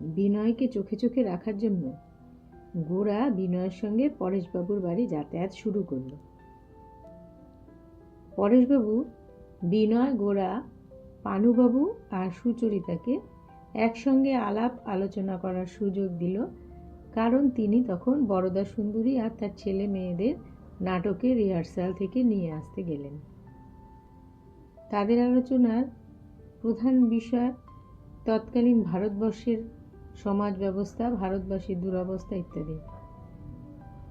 বিনয়কে চোখে চোখে রাখার জন্য গোরা বিনয়ের সঙ্গে পরেশবাবুর বাড়ি যাতায়াত শুরু করল। পরেশবাবু, বিনয়, গোরা, পানুবাবু আর সুচরিতাকে একসঙ্গে আলাপ আলোচনা করার সুযোগ দিল, কারণ তিনি তখন বরদা সুন্দরী আর তার ছেলে মেয়েদের নাটকের রিহার্সাল থেকে নিয়ে আসতে গেলেন। তাদের আলোচনার প্রধান বিষয় তৎকালীন ভারতবর্ষের সমাজ ব্যবস্থা ভারতবাসীর দুরবস্থা ইত্যাদি।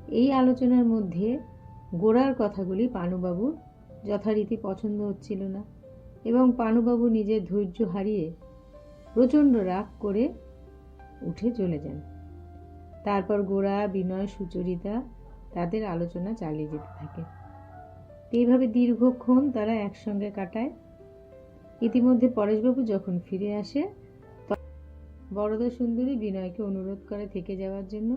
এই আলোচনার মধ্যে গোড়ার কথাগুলি পানুবাবুর যথারীতি পছন্দ হচ্ছিল না এবং পানুবাবু নিজের ধৈর্য হারিয়ে প্রচণ্ড রাগ করে উঠে চলে যান। তারপর গোড়া, বিনয়, সুচরিতা তাদের আলোচনা চালিয়ে যেতে থাকে। এইভাবে দীর্ঘক্ষণ তারা একসঙ্গে কাটায়। ইতিমধ্যে পরেশবাবু যখন ফিরে আসে বরদা সুন্দরী বিনয়কে অনুরোধ করে থেকে যাওয়ার জন্য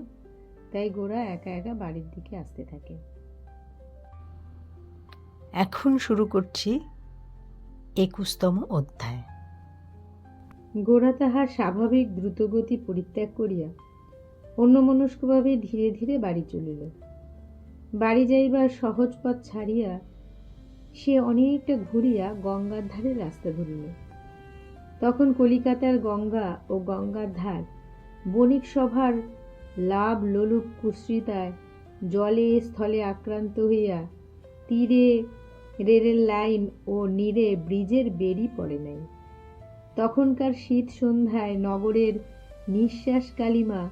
তাই গোরা একা একা বাড়ির দিকে আসতে থাকে। এখন শুরু করছি একুশতম অধ্যায়। গোরা তাহার স্বাভাবিক দ্রুতগতি পরিত্যাগ করিয়া অন্যমনস্কভাবে ধীরে ধীরে বাড়ি চলিল। বাড়ি যাইবার সহজ পথ ছাড়িয়া সে অনেকটা ঘুরিয়া গঙ্গার ধারে রাস্তা ধরিল। তখন কলিকাতার গঙ্গা ও গঙ্গার ধার বণিক সভার লাভ লোলুপ কুশ্রিতায় জলে স্থলে আক্রান্ত হইয়া তীরে রেলের লাইন ও নীরে ব্রিজের বেরি পড়ে নাই। তখনকার শীত সন্ধ্যায় নগরের নিঃশ্বাস কালিমা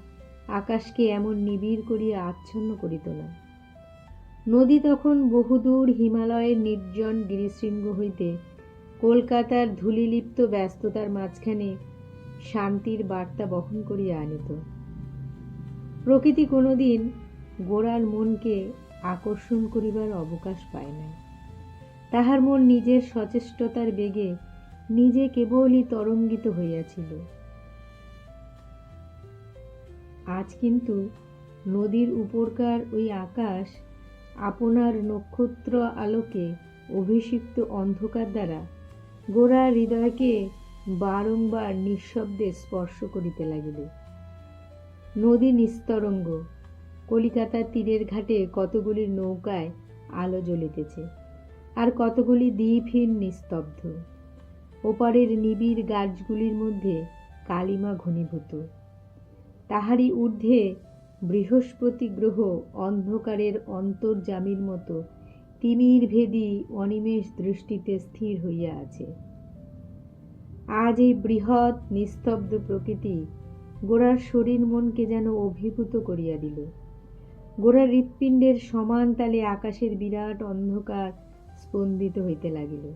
আকাশকে এমন নিবিড় করিয়া আচ্ছন্ন করিত না। নদী তখন বহুদূর হিমালয়ের নির্জন গিরিশৃঙ্গ হইতে কলকাতার ধূলিলিপ্ত ব্যস্ততার মাঝখানে শান্তির বার্তা বহন করিয়া আনিত। প্রকৃতি কোনোদিন গোড়ার মনকে আকর্ষণ করিবার অবকাশ পায় না তাহার মন নিজের সচেষ্টতার বেগে নিজে কেবলই তরঙ্গিত হইয়াছিল। আজ কিন্তু নদীর উপরকার ওই আকাশ আপনার নক্ষত্র আলোকে অভিষিক্ত অন্ধকার দ্বারা গোড়ার হৃদয়কে বারংবার নিঃশব্দে স্পর্শ করিতে লাগিল। নদী নিস্তরঙ্গ, কলিকাতার তীরের ঘাটে কতগুলি নৌকায় আলো জ্বলিতেছে আর কতগুলি দ্বীপহীন নিস্তব্ধ। ওপারের নিবিড় গাছগুলির মধ্যে কালিমা ঘনীভূত। তাহারই ঊর্ধ্বে বৃহস্পতি গ্রহ অন্ধকারের অন্তর্জামীর মতো তিমির ভেদি অনিমেষ দৃষ্টিতে স্থির হইয়া আছে। আজ এই বৃহৎ, নিস্তব্ধ প্রকৃতি গোড়ার শরীর মনকে যেন অভিভূত করিয়া দিল। গোড়ার হৃৎপিণ্ডের সমান তালে আকাশের বিরাট অন্ধকার স্পন্দিত হইতে লাগিল।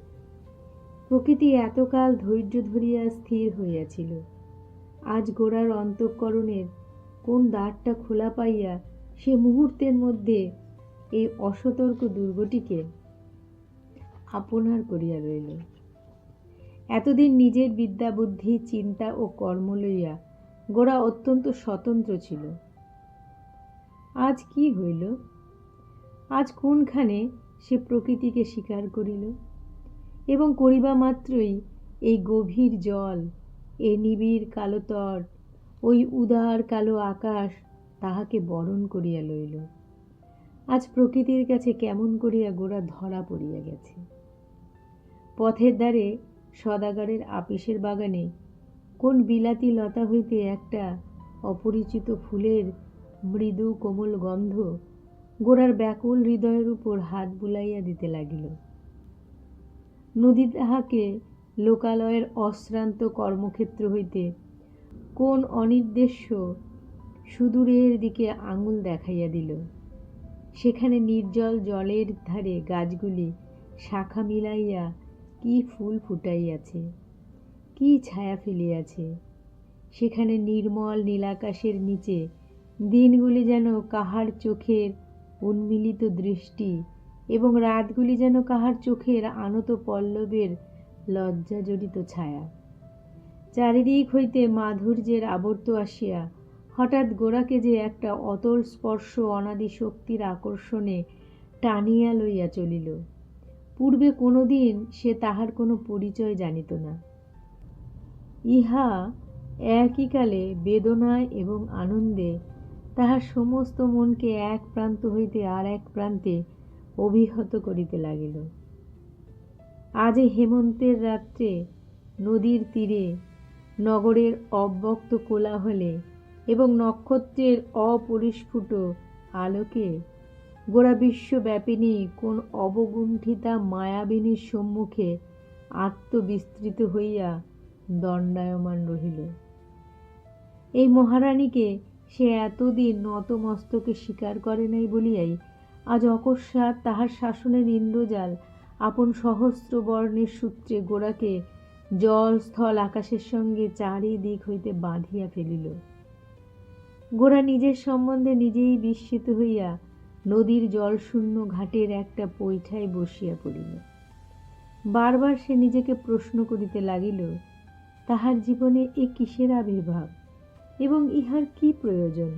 প্রকৃতি এতকাল ধৈর্য ধরিয়া স্থির হইয়াছিল। আজ গোড়ার অন্তঃকরণের কোন দ্বারটা খোলা পাইয়া সে মুহূর্তের মধ্যে এই অসতর্ক দুর্গটিকে আপনার করিয়া রইল। এতদিন নিজের বিদ্যা বুদ্ধি চিন্তা ও কর্ম লইয়া গোড়া অত্যন্ত স্বতন্ত্র ছিল। আজ কি হইল? আজ কোনখানে সে প্রকৃতিকে স্বীকার করিল? এবং করিবা মাত্রই এই গভীর জল, এই নিবিড় কালো তট ওই উদার কালো আকাশ তাহাকে বরণ করিয়া লইল। আজ প্রকৃতির কাছে কেমন করিয়া গোড়া ধরা পড়িয়া গেছে। পথের দ্বারে সদাগরের আপিসের বাগানে কোন বিলাতি লতা হইতে একটা অপরিচিত ফুলের মৃদু কোমল গন্ধ গোড়ার ব্যাকুল হৃদয়ের উপর হাত বুলাইয়া দিতে লাগিল। নদী তাহাকে লোকালয়ের অশ্রান্ত কর্মক্ষেত্র হইতে কোন অনির্দেশ্য সুদূরের দিকে আঙুল দেখাইয়া দিল। সেখানে নির্জল জলের ধারে গাছগুলি শাখা মিলাইয়া কি ফুল ফুটাইয়াছে, কি ছায়া ফেলিয়াছে। সেখানে নির্মল নীলাকাশের নিচে দিনগুলি যেন কাহার চোখের উন্মিলিত দৃষ্টি এবং রাতগুলি যেন কাহার চোখের আনত পল্লবের লজ্জাজড়িত ছায়া। চারিদিক হইতে মাধুর্যের আবর্ত আসিয়া হঠাৎ গোড়াকে যে একটা অতল স্পর্শ অনাদি শক্তির আকর্ষণে টানিয়া লইয়া চলিল। পূর্বে কোনো দিন সে তাহার কোনো পরিচয় জানিত না। ইহা একই কালে বেদনায় এবং আনন্দে তাহার সমস্ত মনকে এক প্রান্ত হইতে আর এক প্রান্তে অভিহত করিতে লাগিল। আজ হেমন্তের রাত্রে নদীর তীরে নগরের অব্যক্ত কোলাহলে এবং নক্ষত্রের অপরিস্ফুট আলোকে। গোড়া বিশ্বব্যাপিনী কোন অবগুণ্ঠিতা মায়াবিনীর সম্মুখে আত্মবিস্তৃত হইয়া দণ্ডায়মান রহিল। এই মহারানীকে সে এতদিন নতমস্তকে স্বীকার করে নাই বলিয়াই আজ অকস্মাৎ তাহার শাসনের ইন্দ্রজাল আপন সহস্র বর্ণের সূত্রে গোড়াকে জল স্থল আকাশের সঙ্গে চারিদিক হইতে বাঁধিয়া ফেলিল। গোড়া নিজের সম্বন্ধে নিজেই বিস্মিত হইয়া নদীর জলশূন্য ঘাটের একটা পৈঠায় বসিয়া পড়িল। বারবার সে নিজেকে প্রশ্ন করিতে লাগিল, তাহার জীবনে এ কিসের আবির্ভাব এবং ইহার কি প্রয়োজন?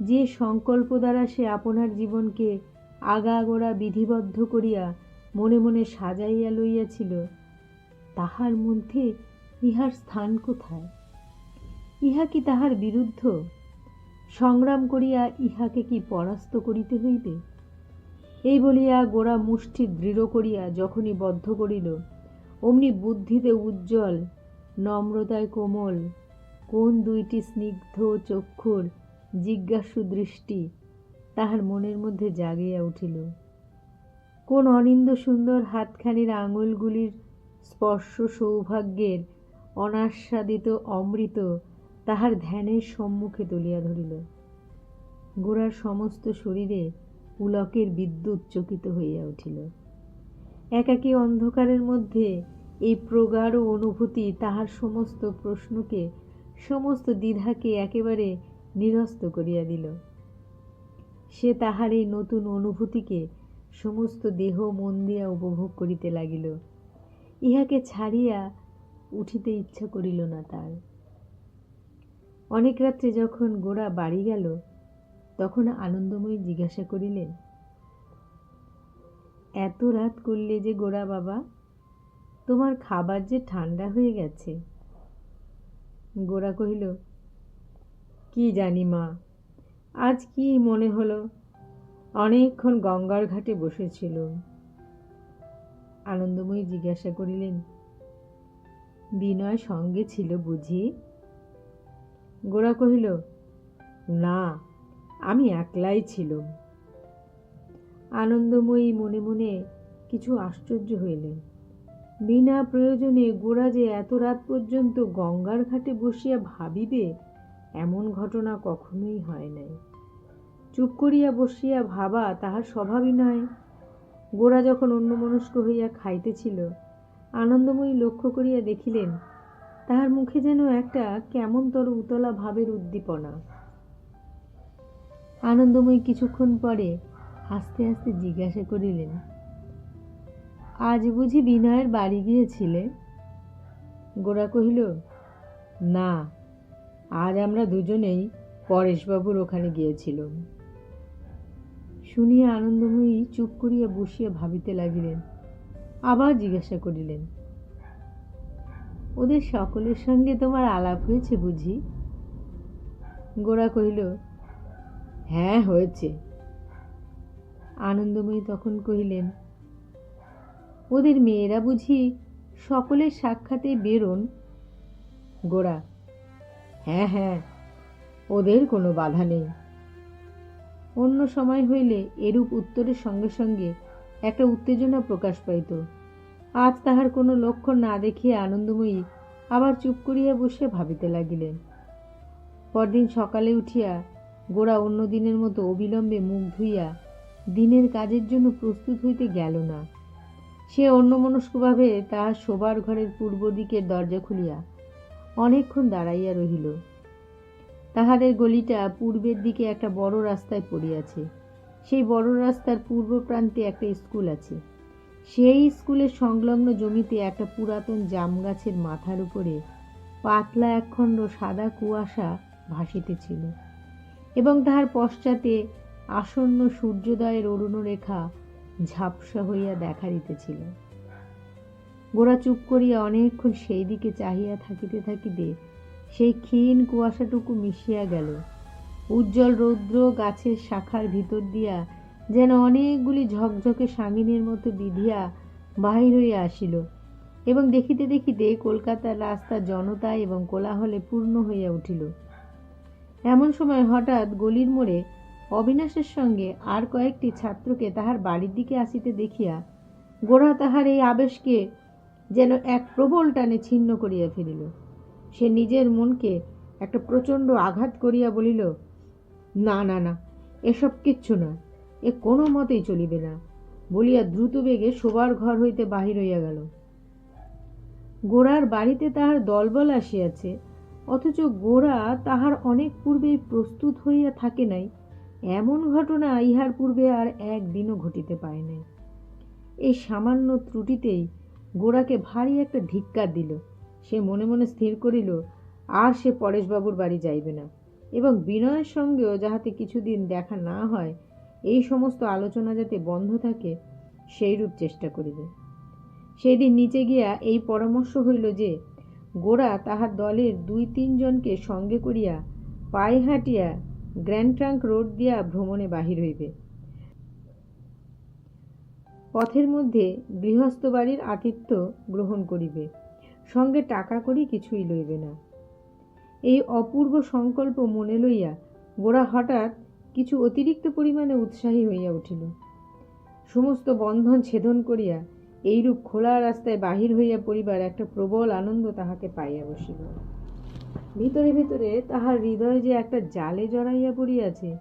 যে সংকল্প দ্বারা সে আপনার জীবনকে আগাগোড়া বিধিবদ্ধ করিয়া মনে মনে সাজাইয়া লইয়াছিল, তাহার মধ্যে ইহার স্থান কোথায়? ইহা কি তাহার বিরুদ্ধ? সংগ্রাম করিয়া ইহাকে কি পরাস্ত করিতে হইবে? এই বলিয়া গোড়া মুষ্টি দৃঢ় করিয়া যখনই বদ্ধ করিল, অমনি বুদ্ধিতে উজ্জ্বল, নম্রতায় কোমল, কোন দুইটি স্নিগ্ধ চক্ষুর জিজ্ঞাসু দৃষ্টি তাহার মনের মধ্যে জাগিয়া উঠিল। কোন অনিন্দ সুন্দর হাতখানির আঙুলগুলির স্পর্শ সৌভাগ্যের অনাস্বাদিত অমৃত তাহার ধ্যানের সম্মুখে তুলিয়া ধরিল। গোড়ার সমস্ত শরীরে পুলকের বিদ্যুৎ চকিত হইয়া উঠিল। একাকী অন্ধকারের মধ্যে এই প্রগাঢ় অনুভূতি তাহার সমস্ত প্রশ্নকে, সমস্ত দ্বিধাকে একেবারে নিরস্ত করিয়া দিল। সে তাহার এই নতুন অনুভূতিকে সমস্ত দেহ, মন দিয়া উপভোগ করিতে লাগিল। ইহাকে ছাড়িয়া উঠিতে ইচ্ছা করিল না তার। অনেক রাত্রে যখন গোড়া বাড়ি গেল, তখন আনন্দময়ী জিজ্ঞাসা করিলেন, এত রাত করলে যে গোড়া বাবা, তোমার খাবার যে ঠান্ডা হয়ে গেছে? গোড়া কহিল, কি জানি মা, আজ কি মনে হলো, অনেকক্ষণ গঙ্গার ঘাটে বসেছিল। আনন্দময়ী জিজ্ঞাসা করিলেন, বিনয় সঙ্গে ছিল বুঝি? গোড়া কহিল, না, আমি একলাই ছিলাম। আনন্দময়ী মনে মনে কিছু আশ্চর্য হইলেন। বিনা প্রয়োজনে গোড়া যে এত রাত পর্যন্ত গঙ্গার ঘাটে বসিয়া ভাবিবে, এমন ঘটনা কখনোই হয় নাই। চুপ করিয়া বসিয়া ভাবা তাহার স্বভাবই নয়। গোড়া যখন অন্যমনস্ক হইয়া খাইতেছিল, আনন্দময়ী লক্ষ্য করিয়া দেখিলেন তাহার মুখে যেন একটা কেমন কেমনতর উতলা ভাবের উদ্দীপনা। আনন্দময়ী কিছুক্ষণ পরে হাসতে হাসতে জিজ্ঞাসা করিলেন, আজ বুঝি বিনয়ের বাড়ি গিয়েছিলে? গোরা কহিল, না, আজ আমরা দুজনেই পরেশবাবুর ওখানে গিয়েছিলাম। শুনিয়া আনন্দময়ী চুপ করিয়া বসিয়া ভাবিতে লাগিলেন। আবার জিজ্ঞাসা করিলেন ওদের সকলের সঙ্গে তোমার আলাপ হয়েছে বুঝি? গোরা কহিল হ্যাঁ হয়েছে। আনন্দময়ী তখন কহিলেন, ওদের মেয়েরা বুঝি সকলের সাক্ষাতে বেরোন? গোড়া হ্যাঁ হ্যাঁ ওদের কোনো বাধা নেই। অন্য সময় হইলে এরূপ উত্তরের সঙ্গে সঙ্গে একটা উত্তেজনা প্রকাশ পাইত। আজ তাহার কোনো লক্ষণ না দেখিয়া আনন্দময়ী আবার চুপ করিয়া বসিয়া ভাবিতে লাগিলেন। পরদিন সকালে উঠিয়া গোড়া অন্য দিনের মতো অবিলম্বে মুখ ধুইয়া দিনের কাজের জন্য প্রস্তুত হইতে গেল না। সে অন্যমনস্কভাবে তাহার শোবার ঘরের পূর্ব দিকের দরজা খুলিয়া অনেকক্ষণ দাঁড়াইয়া রহিল। তাহাদের গলিটা পূর্বের দিকে একটা বড় রাস্তায় পড়িয়াছে। সেই বড় রাস্তার পূর্ব প্রান্তে একটা স্কুল আছে। সেই স্কুলের সংলগ্ন জমিতে একটা পুরাতন জাম গাছের মাথার উপরে পাতলা একখণ্ড সাদা কুয়াশা ভাসিতেছিল এবং তাহার পশ্চাতে আসন্ন সূর্যোদয়ের অরুণরেখা ঝাপসা হইয়া দেখা দিতেছিল। গোড়া চুপ করিয়া অনেকক্ষণ সেই দিকে চাহিয়া থাকিতে থাকিতে সেই ক্ষীণ কুয়াশাটুকু মিশিয়া গেল। উজ্জ্বল রৌদ্র গাছের শাখার ভিতর দিয়া যেন অনেকগুলি ঝকঝকে সাঙ্গিনীর মতো বিধিয়া বাহির হইয়া আসিল এবং দেখিতে দেখিতে কলকাতার রাস্তা জনতা এবং কোলাহলে পূর্ণ হইয়া উঠিল। এমন সময় হঠাৎ গলির মোড়ে অবিনাশের সঙ্গে আর কয়েকটি ছাত্রকে তাহার বাড়ির দিকে আসিতে দেখিয়া গোড়া তাহার এই আবেশকে যেন এক প্রবল টানে ছিন্ন করিয়া ফেলিল। সে নিজের মনকে একটা প্রচণ্ড আঘাত করিয়া বলিল, না না না, এসব কিচ্ছু না এ কোনো মতেই চলিবে না। বলিয়া দ্রুত বেগে শোবার ঘর হইতে বাহির হইয়া গেল। গোড়ার বাড়িতে তাহার দলবল আসিয়াছে, অথচ গোড়া তাহার অনেক পূর্বেই প্রস্তুত হইয়া থাকে নাই, এমন ঘটনা ইহার পূর্বে আর একদিনও ঘটিতে পায় নাই। এই সামান্য ত্রুটিতেই গোড়াকে ভারী একটা ধিক্কার দিল। সে মনে মনে স্থির করিল, আর সে পরেশবাবুর বাড়ি যাইবে না, এবং বিনয়ের সঙ্গেও যাহাতে কিছুদিন দেখা না হয় এই সমস্ত আলোচনা যাতে বন্ধ থাকে, সেইরূপ চেষ্টা করিবে। সেদিন নিচে গিয়া এই পরামর্শ হইল যে, গোরা তাহার দলের দুই তিনজনকে সঙ্গে করিয়া পায়ে হাঁটিয়া গ্র্যান্ড ট্রাঙ্ক রোড দিয়া ভ্রমণে বাহির হইবে। পথের মধ্যে গৃহস্থ বাড়ির আতিথ্য গ্রহণ করিবে। সঙ্গে টাকা করি কিছুই লইবে না। এই অপূর্ব সংকল্প মনে লইয়া গোরা হঠাৎ কিছু অতিরিক্ত পরিমাণে উৎসাহী হইয়া উঠিল। সমস্ত বন্ধন ছেদন করিয়া এইরূপ খোলা রাস্তায় বাহির হইয়া পড়িবার একটা প্রবল আনন্দ তাহাকে পাইয়া বসিল। ভিতরে ভিতরে তাহার হৃদয় যে একটা জালে জড়াইয়া পড়িয়াছে,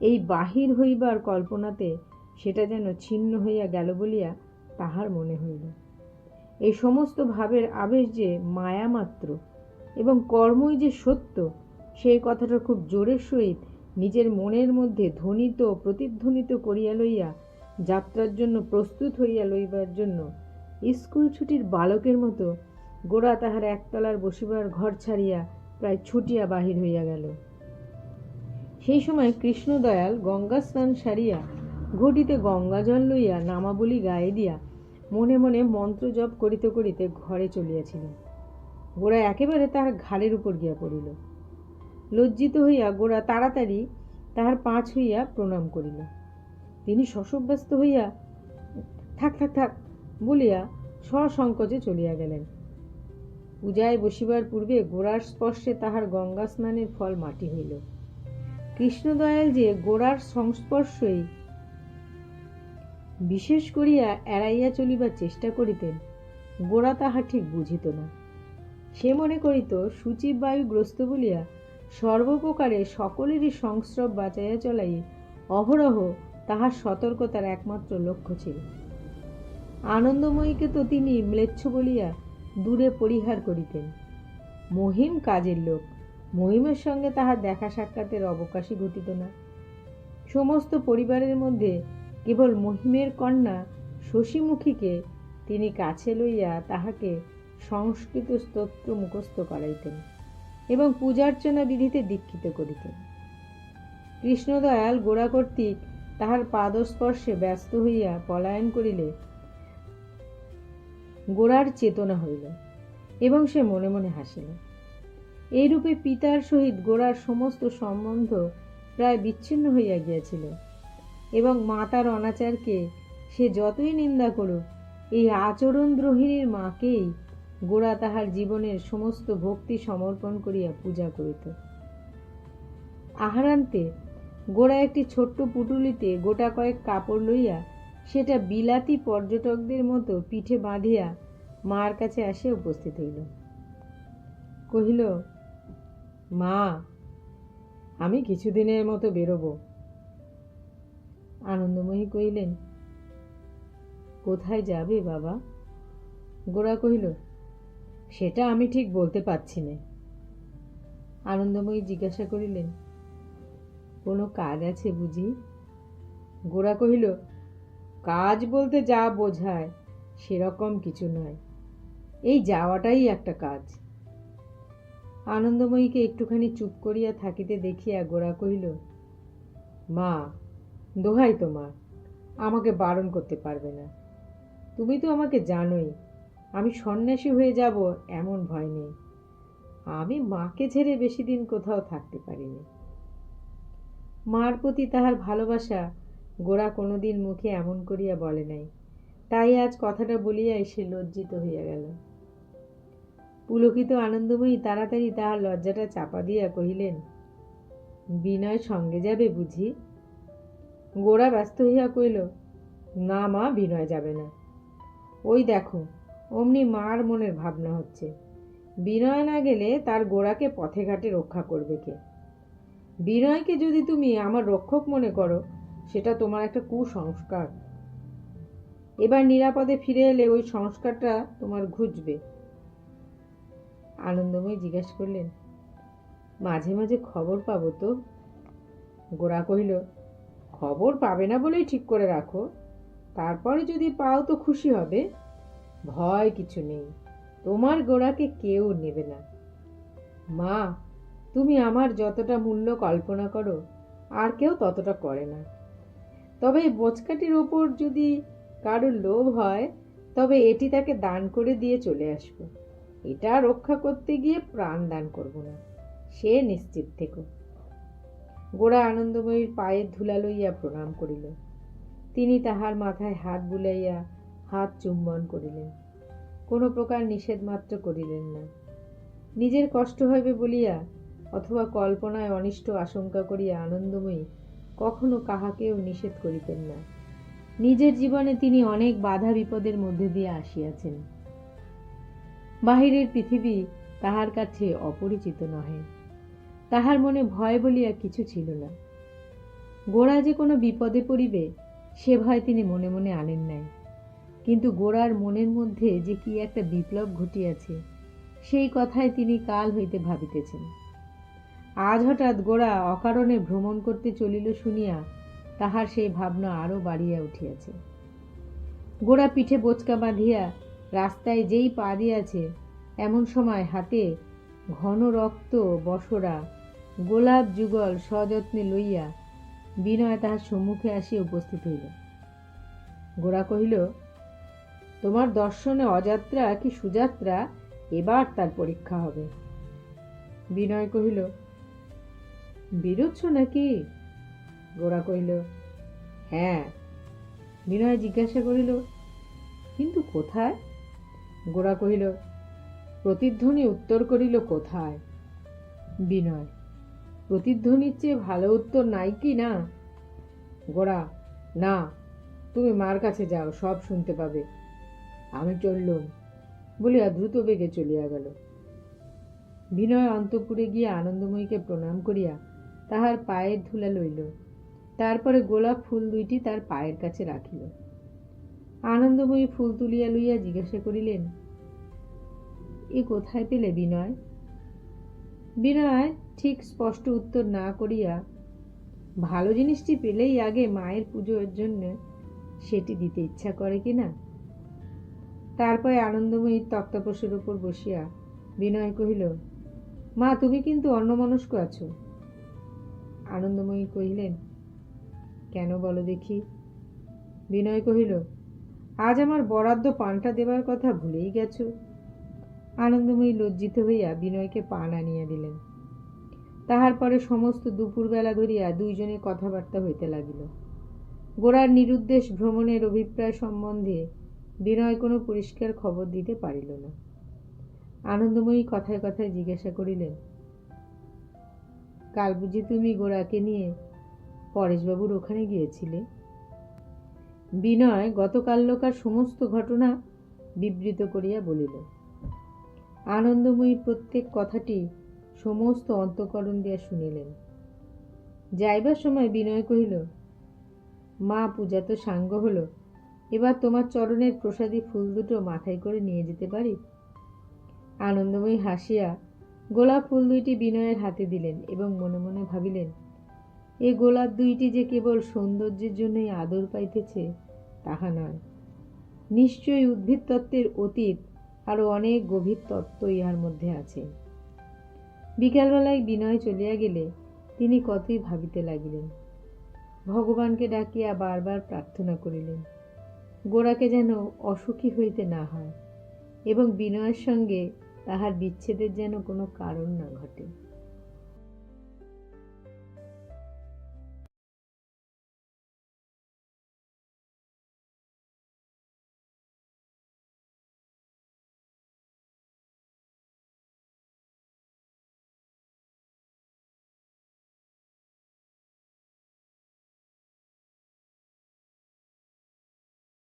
এই বাহির হইবার কল্পনাতে সেটা যেন ছিন্ন হইয়া গেল বলিয়া তাহার মনে হইল। এই সমস্ত ভাবের আবেশ যে মায়া মাত্র এবং কর্মই যে সত্য, সেই কথাটা খুব জোরের সহিত নিজের মনের মধ্যে ধ্বনিত, প্রতিধ্বনিত করিয়া লইয়া যাত্রার জন্য প্রস্তুত হইয়া লইবার জন্য স্কুল ছুটির বালকের মতো গোড়া তাহার একতলার বসিবার ঘর ছাড়িয়া প্রায় ছুটিয়া বাহির হইয়া গেল। সেই সময় কৃষ্ণদয়াল গঙ্গা স্নান সারিয়া ঘটিতে গঙ্গা জল লইয়া নামাবলী গায়ে দিয়া মনে মনে মন্ত্র জপ করিতে করিতে ঘরে চলিয়াছিলেন। গোড়া একেবারে তাহার ঘাড়ের উপর গিয়া পড়িল। লজ্জিত হইয়া গোরা তাড়াতাড়ি তাহার পাঁচ হইয়া প্রণাম করিল। তিনি শশব্যস্ত হইয়া থাক থাক থাক বলিয়া সসংকোচে চলিয়া গেলেন। পূজায় বসিবার পূর্বে গোড়ার স্পর্শে তাহার গঙ্গা স্নানের ফল মাটি হইল। কৃষ্ণদয়াল যে গোড়ার সংস্পর্শই বিশেষ করিয়া এড়াইয়া চলিবার চেষ্টা করিতেন গোড়া তাহা ঠিক বুঝিত না। সে মনে করিত, সূচিব বায়ুগ্রস্ত বলিয়া সর্বপ্রকারে সকলেরই সংস্রব বাঁচাইয়া চলাই অহরহ তাহার সতর্কতার একমাত্র লক্ষ্য ছিল। আনন্দময়ীকে তো তিনি ম্লেচ্ছ বলিয়া দূরে পরিহার করিতেন। মহিম কাজের লোক, মহিমের সঙ্গে তাহার দেখা সাক্ষাতের অবকাশই ঘটিত না। সমস্ত পরিবারের মধ্যে কেবল মহিমের কন্যা শশীমুখীকে তিনি কাছে লইয়া তাহাকে সংস্কৃত স্তোত্র মুখস্থ করাইতেন। এবং পূজার্চনা বিধিতে দীক্ষিত করিতেন। কৃষ্ণদয়াল গোড়া কর্তৃক তাহার পাদস্পর্শে ব্যস্ত হইয়া পলায়ন করিলে গোড়ার চেতনা হইল এবং সে মনে মনে হাসিল। এইরূপে পিতার সহিত গোড়ার সমস্ত সম্বন্ধ প্রায় বিচ্ছিন্ন হইয়া গিয়াছিল এবং মাতার অনাচারকে সে যতই নিন্দা করুক, এই আচরণদ্রোহিণীর মাকেই গোড়া তাহার জীবনের সমস্ত ভক্তি সমর্পণ করিয়া পূজা করিত। আহারান্তে গোড়া একটি ছোট্ট পুটুলিতে গোটা কয়েক কাপড় লইয়া সেটা বিলাতি পর্যটকদের মতো পিঠে বাঁধিয়া মার কাছে আসে উপস্থিত হইল। কহিল, মা, আমি কিছুদিনের মতো বেরোবো। আনন্দময়ী কহিলেন, কোথায় যাবে বাবা? গোড়া কহিল সেটা আমি ঠিক বলতে পারছি না। আনন্দময়ী জিজ্ঞাসা করিলেন, কোনো কাজ আছে বুঝি? গোরা কহিল, কাজ বলতে যা বোঝায় সেরকম কিছু নয়। এই যাওয়াটাই একটা কাজ। আনন্দময়ীকে একটুখানি চুপ করিয়া থাকিতে দেখিয়া গোরা কহিল, মা, দোহাই তোমার আমাকে বারণ করতে পারবে না। তুমি তো আমাকে জানোই আমি সন্ন্যাসী হয়ে যাব, এমন ভয় নেই। আমি মাকে ছেড়ে বেশি দিন কোথাও থাকতে পারিনি। মার প্রতি তাহার ভালোবাসা গোরা কোনোদিন মুখে এমন করিয়া বলে নাই। তাই আজ কথাটা বলিয়াই সে লজ্জিত হইয়া গেল। পুলকিত আনন্দময়ী তাড়াতাড়ি তাহার লজ্জাটা চাপা দিয়া কহিলেন, বিনয় সঙ্গে যাবে বুঝি? গোরা ব্যস্ত হইয়া কইল না মা, বিনয় যাবে না। ওই দেখো অমনি মার মনের ভাবনা হচ্ছে। বিনয় না গেলে তার গোড়াকে পথে ঘাটে রক্ষা করবে কে? বিনয়কে যদি তুমি আমার রক্ষক মনে করো, সেটা তোমার একটা কুসংস্কার। এবার নিরাপদে ফিরে এলে ওই সংস্কারটা তোমার ঘুচবে। আনন্দময়ী জিজ্ঞাসা করলেন, মাঝে মাঝে খবর পাবো তো? গোরা কহিল, খবর পাবে না বলেই ঠিক করে রাখো। তারপরে যদি পাও তো খুশি হবে। ভয় কিছু নেই। তোমার গোড়াকে কেউ নেবে না। মা, তুমি আমার যতটা মূল্য কল্পনা করো, আর কেউ ততটা করে না। তবে এই বোচকাটির ওপর যদি কারোর লোভ হয়, তবে এটি তাকে দান করে দিয়ে চলে আসব। এটা রক্ষা করতে গিয়ে প্রাণ দান করব না। সে নিশ্চিত থেকো। গোড়া আনন্দময়ীর পায়ের ধুলা লইয়া প্রণাম করিল। তিনি তাহার মাথায় হাত বুলাইয়া হাত চুম্বন করিলেন। কোনো প্রকার নিষেধ মাত্র করিলেন না। নিজের কষ্ট হইবে বলিয়া অথবা কল্পনায় অনিষ্ট আশঙ্কা করিয়া আনন্দময়ী কখনো কাহাকেও নিষেধ করিতেন না। নিজের জীবনে তিনি অনেক বাধা বিপদের মধ্যে দিয়ে আসিয়াছেন। বাহিরের পৃথিবী তাহার কাছে অপরিচিত নহে। তাহার মনে ভয় বলিয়া কিছু ছিল না। গোড়া যে কোনো বিপদে পড়িবে, সে ভয় তিনি মনে মনে আনেন নাই। কিন্তু গোড়ার মনের মধ্যে যে কি একটা বিপ্লব ঘটিয়াছে, সেই কথায় তিনি কাল হইতে ভাবিতেছেন। আজ হঠাৎ গোড়া অকারণে ভ্রমণ করতে চলিল শুনিয়া তাহার সেই ভাবনা আরও বাড়িয়া উঠিয়াছে। গোড়া পিঠে বোচকা বাঁধিয়া রাস্তায় যেই পা দিয়াছে, এমন সময় হাতে ঘন রক্ত, বসরা, গোলাপ যুগল সযত্নে লইয়া বিনয় তাহার সম্মুখে আসিয়া উপস্থিত হইল। গোড়া কহিল তোমার দর্শনে অযাত্রা কি সুযাত্রা? এবার তার পরীক্ষা হবে। বিনয় কহিল, বেরোচ্ছ নাকি? গোড়া কহিল হ্যাঁ। বিনয় জিজ্ঞাসা করিল, কিন্তু কোথায়? গোড়া কহিল, প্রতিধ্বনি উত্তর করিল কোথায়? বিনয়, প্রতিধ্বনির চেয়ে ভালো উত্তর নাই কি না? গোড়া না, তুমি মার কাছে যাও, সব শুনতে পাবে। আমি চললুম। বলিয়া দ্রুত বেগে চলিয়া গেল। বিনয় অন্তপুরে গিয়া আনন্দময়ীকে প্রণাম করিয়া তাহার পায়ের ধুলা লইল। তারপরে গোলাপ ফুল দুইটি তার পায়ের কাছে রাখিল। আনন্দময়ী ফুল তুলিয়া লইয়া জিজ্ঞাসা করিলেন, এ কোথায় পেলে বিনয়? বিনয় ঠিক স্পষ্ট উত্তর না করিয়া, ভালো জিনিসটি পেলেই আগে মায়ের পুজোর জন্য সেটি দিতে ইচ্ছা করে কি না? তারপরে আনন্দময়ীর তক্তাপোষের উপর বসিয়া বিনয় কহিল, মা, তুমি কিন্তু অন্যমনস্ক আছো। আনন্দময়ী কহিলেন, কেন বলো দেখি? বিনয় কহিল, আজ আমার বরাদ্দ পানটা দেবার কথা ভুলেই গেছ। আনন্দময়ী লজ্জিত হইয়া বিনয়কে পান আনিয়া দিলেন। তাহার পরে সমস্ত দুপুরবেলা ধরিয়া দুইজনে কথাবার্তা হইতে লাগিল। গোড়ার নিরুদ্দেশ ভ্রমণের অভিপ্রায় সম্বন্ধে বিনয় কোনো পরিষ্কার খবর দিতে পারিল না। আনন্দময়ী কথায় কথায় জিজ্ঞাসা করিলেন, কাল বুঝি তুমি গোড়াকে নিয়ে পরেশবাবুর ওখানে গিয়েছিলে? বিনয় গতকাল্যকার সমস্ত ঘটনা বিবৃত করিয়া বলিল আনন্দময়ী প্রত্যেক কথাটি সমস্ত অন্তঃকরণ দিয়া শুনিলেন। যাইবার সময় বিনয় কহিল, মা পূজা তো সাঙ্গ হলো এবার তোমার চরণের প্রসাদী ফুল দুটো মাথায় করে নিয়ে যেতে পারি? আনন্দময়ী হাসিয়া গোলাপ ফুল দুইটি বিনয়ের হাতে দিলেন এবং মনে মনে ভাবিলেন, এ গোলাপ দুইটি যে কেবল সৌন্দর্যের জন্যই আদর পাইতেছে, তাহা নয়। নিশ্চয়ই উদ্ভিদ তত্ত্বের অতীত আরও অনেক গভীর তত্ত্ব ইহার মধ্যে আছে বিকালবেলায় বিনয় চলিয়া গেলে তিনি কতই ভাবিতে লাগিলেন। ভগবানকে ডাকিয়া বারবার প্রার্থনা করিলেন। গোড়াকে যেন অসুখী হইতে না হয় এবং বিনয়ের সঙ্গে তাহার বিচ্ছেদের যেন কোনো কারণ না ঘটে।